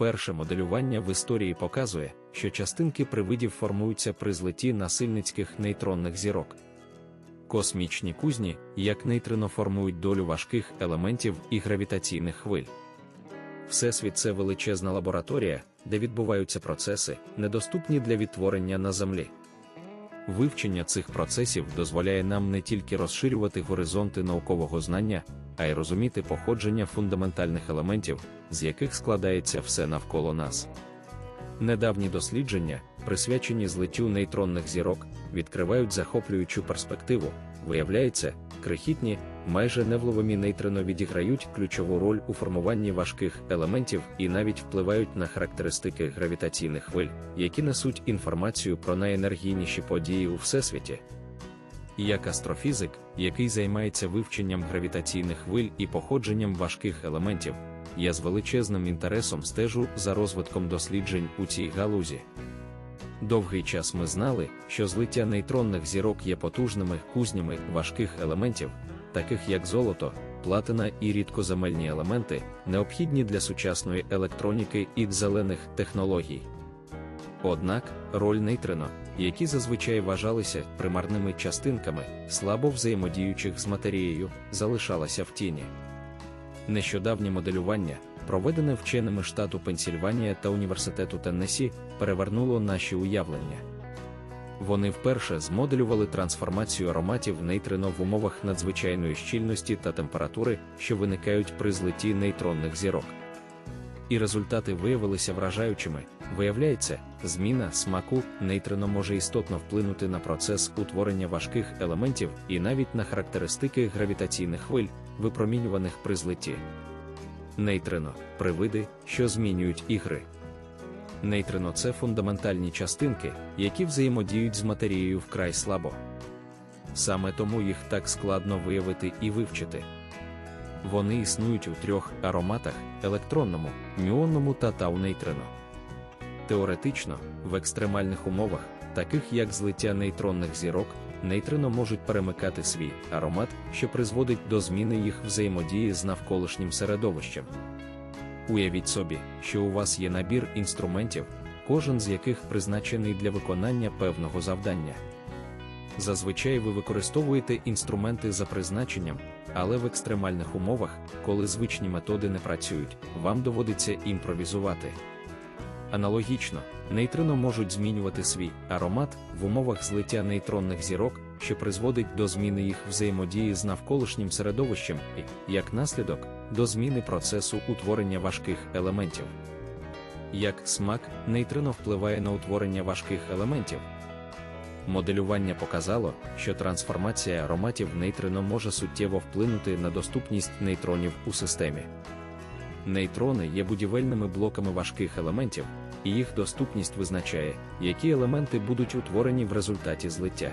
Перше моделювання в історії показує, що частинки привидів формуються при злеті насильницьких нейтронних зірок. Космічні кузні, як нейтрино формують долю важких елементів і гравітаційних хвиль. Всесвіт це величезна лабораторія, де відбуваються процеси, недоступні для відтворення на Землі. Вивчення цих процесів дозволяє нам не тільки розширювати горизонти наукового знання, а й розуміти походження фундаментальних елементів, з яких складається все навколо нас. Недавні дослідження, присвячені злиттю нейтронних зірок, відкривають захоплюючу перспективу. Виявляється, крихітні, майже невловимі нейтрино відіграють ключову роль у формуванні важких елементів і навіть впливають на характеристики гравітаційних хвиль, які несуть інформацію про найенергійніші події у всесвіті. Як астрофізик, який займається вивченням гравітаційних хвиль і походженням важких елементів, я з величезним інтересом стежу за розвитком досліджень у цій галузі. Довгий час ми знали, що злиття нейтронних зірок є потужними кузнями важких елементів, таких як золото, платина і рідкоземельні елементи, необхідні для сучасної електроніки і зелених технологій. Однак, роль нейтрино, які зазвичай вважалися примарними частинками, слабо взаємодіючих з матерією, залишалася в тіні. Нещодавнє моделювання, проведене вченими штату Пенсільванія та університету Теннесі, перевернуло наші уявлення. Вони вперше змоделювали трансформацію ароматів нейтрино в умовах надзвичайної щільності та температури, що виникають при злитті нейтронних зірок. І результати виявилися вражаючими. Виявляється, зміна смаку нейтрино може істотно вплинути на процес утворення важких елементів і навіть на характеристики гравітаційних хвиль, випромінюваних при злитті. Нейтрино привиди, що змінюють ігри. Нейтрино це фундаментальні частинки, які взаємодіють з матерією вкрай слабо. Саме тому їх так складно виявити і вивчити. Вони існують у трьох ароматах електронному, мюонному та тау-нейтрино. Теоретично, в екстремальних умовах, таких як злиття нейтронних зірок, нейтрино можуть перемикати свій аромат, що призводить до зміни їх взаємодії з навколишнім середовищем. Уявіть собі, що у вас є набір інструментів, кожен з яких призначений для виконання певного завдання. Зазвичай ви використовуєте інструменти за призначенням, але в екстремальних умовах, коли звичні методи не працюють, вам доводиться імпровізувати. Аналогічно, нейтрино можуть змінювати свій аромат в умовах злиття нейтронних зірок, що призводить до зміни їх взаємодії з навколишнім середовищем і, як наслідок, до зміни процесу утворення важких елементів. Як смак, нейтрино впливає на утворення важких елементів. Моделювання показало, що трансформація ароматів нейтрино може суттєво вплинути на доступність нейтронів у системі. Нейтрони є будівельними блоками важких елементів, і їх доступність визначає, які елементи будуть утворені в результаті злиття.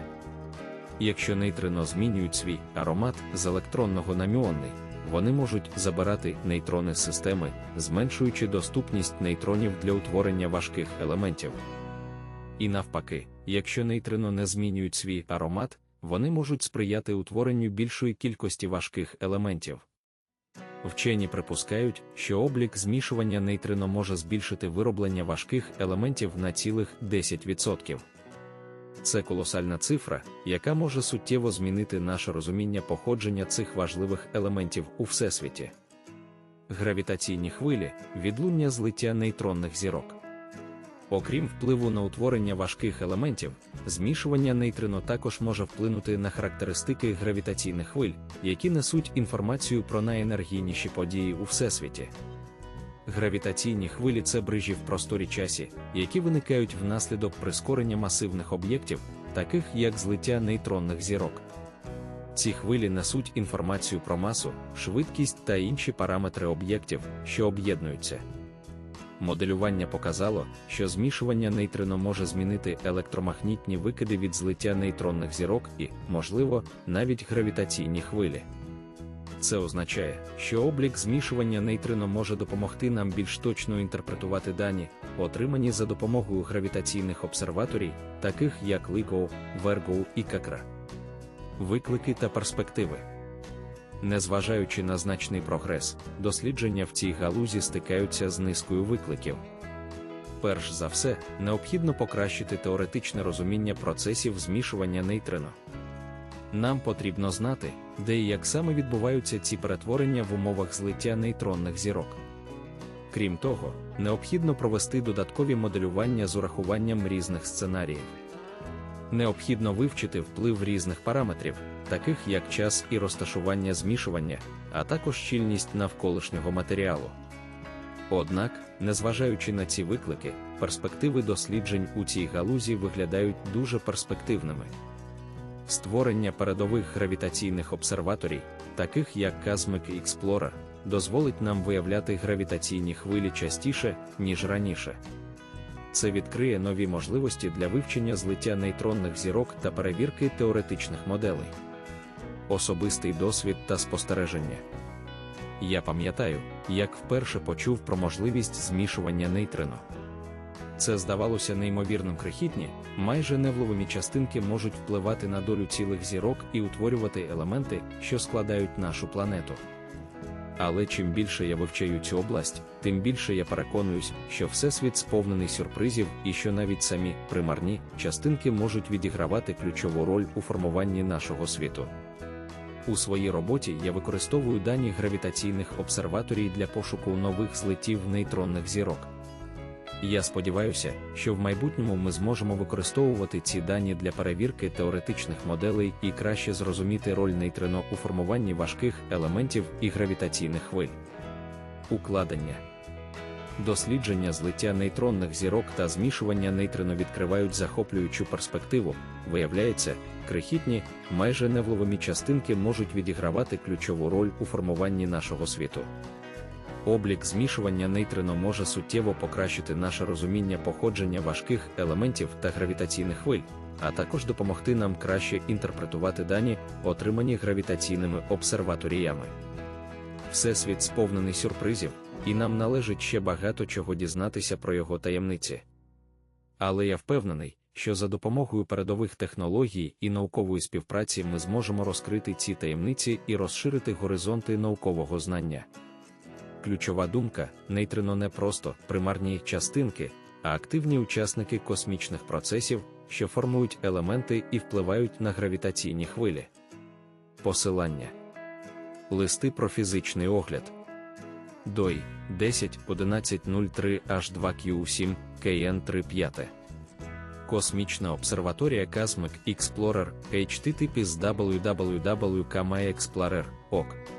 Якщо нейтрино змінюють свій аромат з електронного на мюонний, вони можуть забирати нейтрони системи, зменшуючи доступність нейтронів для утворення важких елементів. І навпаки, якщо нейтрино не змінюють свій аромат, вони можуть сприяти утворенню більшої кількості важких елементів. Вчені припускають, що облік змішування нейтрино може збільшити вироблення важких елементів на цілих 10%. Це колосальна цифра, яка може суттєво змінити наше розуміння походження цих важливих елементів у всесвіті. Гравітаційні хвилі відлуння злиття нейтронних зірок. Окрім впливу на утворення важких елементів, змішування нейтрино також може вплинути на характеристики гравітаційних хвиль, які несуть інформацію про найенергійніші події у всесвіті. Гравітаційні хвилі це брижі в просторі часі, які виникають внаслідок прискорення масивних об'єктів, таких як злиття нейтронних зірок. Ці хвилі несуть інформацію про масу, швидкість та інші параметри об'єктів, що об'єднуються. Моделювання показало, що змішування нейтрино може змінити електромагнітні викиди від злиття нейтронних зірок і, можливо, навіть гравітаційні хвилі. Це означає, що облік змішування нейтрино може допомогти нам більш точно інтерпретувати дані, отримані за допомогою гравітаційних обсерваторій, таких як LIGO, Virgo і Какра. Виклики та перспективи. Незважаючи на значний прогрес, дослідження в цій галузі стикаються з низкою викликів. Перш за все, необхідно покращити теоретичне розуміння процесів змішування нейтрино. Нам потрібно знати, де і як саме відбуваються ці перетворення в умовах злиття нейтронних зірок. Крім того, необхідно провести додаткові моделювання з урахуванням різних сценаріїв. Необхідно вивчити вплив різних параметрів, таких як час і розташування змішування, а також щільність навколишнього матеріалу. Однак, незважаючи на ці виклики, перспективи досліджень у цій галузі виглядають дуже перспективними. Створення передових гравітаційних обсерваторій, таких як Cosmic Explorer, дозволить нам виявляти гравітаційні хвилі частіше, ніж раніше. Це відкриє нові можливості для вивчення злиття нейтронних зірок та перевірки теоретичних моделей. Особистий досвід та спостереження. Я пам'ятаю, як вперше почув про можливість змішування нейтрино. Це здавалося неймовірним крихітні, майже невловимі частинки можуть впливати на долю цілих зірок і утворювати елементи, що складають нашу планету. Але чим більше я вивчаю цю область, тим більше я переконуюсь, що всесвіт сповнений сюрпризів і що навіть самі примарні частинки можуть відігравати ключову роль у формуванні нашого світу. У своїй роботі я використовую дані гравітаційних обсерваторій для пошуку нових злетів нейтронних зірок. Я сподіваюся, що в майбутньому ми зможемо використовувати ці дані для перевірки теоретичних моделей і краще зрозуміти роль нейтрино у формуванні важких елементів і гравітаційних хвиль. Укладення дослідження злиття нейтронних зірок та змішування нейтрино відкривають захоплюючу перспективу. Виявляється, крихітні, майже невловимі частинки можуть відігравати ключову роль у формуванні нашого світу. Облік змішування нейтрино може суттєво покращити наше розуміння походження важких елементів та гравітаційних хвиль, а також допомогти нам краще інтерпретувати дані, отримані гравітаційними обсерваторіями. Всесвіт сповнений сюрпризів, і нам належить ще багато чого дізнатися про його таємниці. Але я впевнений, що за допомогою передових технологій і наукової співпраці ми зможемо розкрити ці таємниці і розширити горизонти наукового знання. Ключова думка нейтрино не просто примарні частинки, а активні учасники космічних процесів, що формують елементи і впливають на гравітаційні хвилі. Посилання Листи про фізичний огляд. DOI 10 1103 h 2 q 7 kn 35 Космічна обсерваторія Cosmic Explorer HTTP з www.kmaexplorer.org